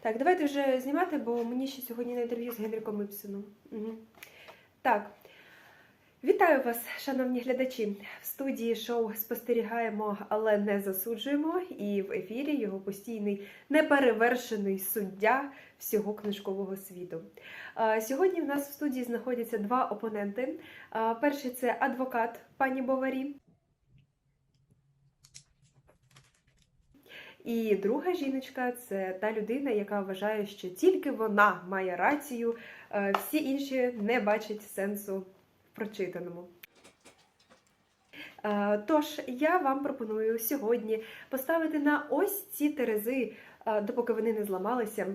Так, давайте вже знімати, бо мені ще сьогодні на інтерв'ю з Генріком Іпсоном. Угу. Так. Вітаю вас, шановні глядачі. В студії шоу спостерігаємо, але не засуджуємо. І в ефірі його постійний неперевершений суддя всього книжкового світу. Сьогодні в нас в студії знаходяться два опоненти. Перший це адвокат пані Боварі. І друга жіночка це та людина, яка вважає, що тільки вона має рацію, е, всі інші не бачать сенсу в прочитаному. Е, Тож я вам пропоную сьогодні поставити на ось ці терези, е, допоки вони не зламалися,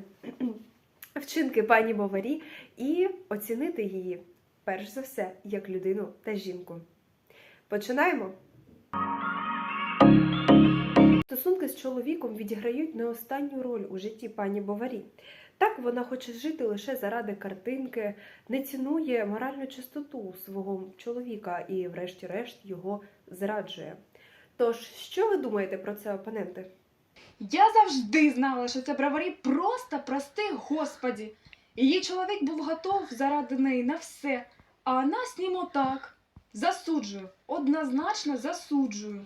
вчинки пані Боварі і оцінити її, перш за все, як людину та жінку. Починаємо! Стосунки з чоловіком відіграють не останню роль у житті пані Боварі. Так вона хоче жити лише заради картинки, не цінує моральну чистоту свого чоловіка і, врешті-решт, його зраджує. Тож, що ви думаєте про це, опоненти? Я завжди знала, що це браварі просто простий господі. Її чоловік був готов заради неї на все, а вона з ним отак. Засуджую, однозначно засуджую.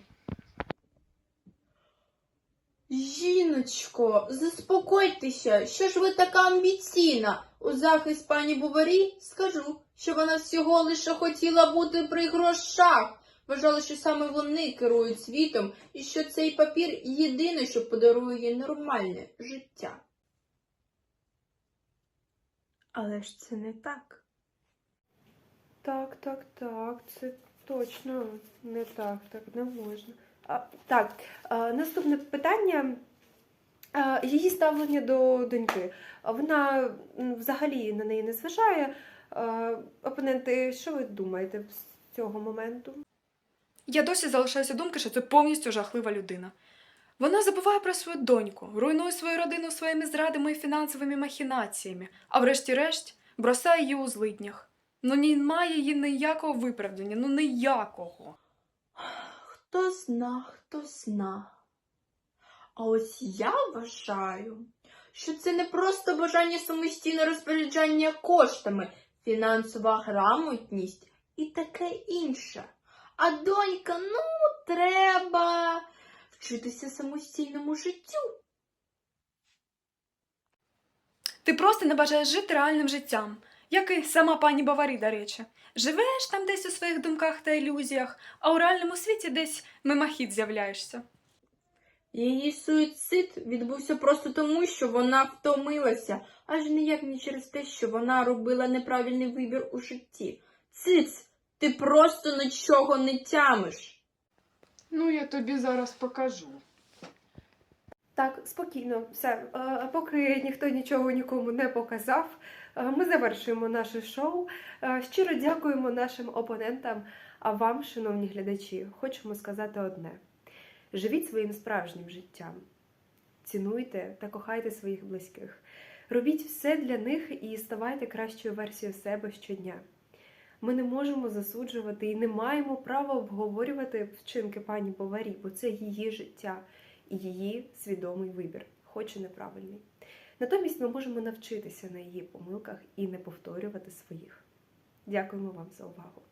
Жіночко, заспокойтеся, що ж ви така амбіційна? У захист пані Буварі скажу, що вона всього лише хотіла бути при грошах. Вважала, що саме вони керують світом і що цей папір єдине, що подарує їй нормальне життя. Але ж це не так. Так, так, так, це точно не так, так не можна. Так, наступне питання. Її ставлення до доньки. Вона взагалі на неї не зважає. Опоненти, що ви думаєте з цього моменту? Я досі залишаюся думки, що це повністю жахлива людина. Вона забуває про свою доньку, руйнує свою родину своїми зрадами і фінансовими махінаціями, а врешті-решт бросає її у злиднях. Ну немає її ніякого виправдання, ну ніякого. Хто зна, хто зна. А ось я вважаю, що це не просто бажання самостійне розпоряджання коштами, фінансова грамотність і таке інше. А донька, ну, треба вчитися самостійному життю. Ти просто не бажаєш жити реальним життям, як і сама пані Баварі, до речі. Живеш там десь у своїх думках та ілюзіях, а у реальному світі десь мимохід з'являєшся. Її суїцид відбувся просто тому, що вона втомилася, аж ніяк не через те, що вона робила неправильний вибір у житті. Циц, ти просто нічого не тямиш. Ну, я тобі зараз покажу. Так, спокійно, все. Е, поки ніхто нічого нікому не показав, е, ми завершуємо наше шоу. Е, Щиро дякуємо нашим опонентам, а вам, шановні глядачі, хочемо сказати одне: живіть своїм справжнім життям, цінуйте та кохайте своїх близьких. Робіть все для них і ставайте кращою версією себе щодня. Ми не можемо засуджувати і не маємо права обговорювати вчинки пані Поварі, бо це її життя її свідомий вибір, хоч і неправильний. Натомість ми можемо навчитися на її помилках і не повторювати своїх. Дякуємо вам за увагу.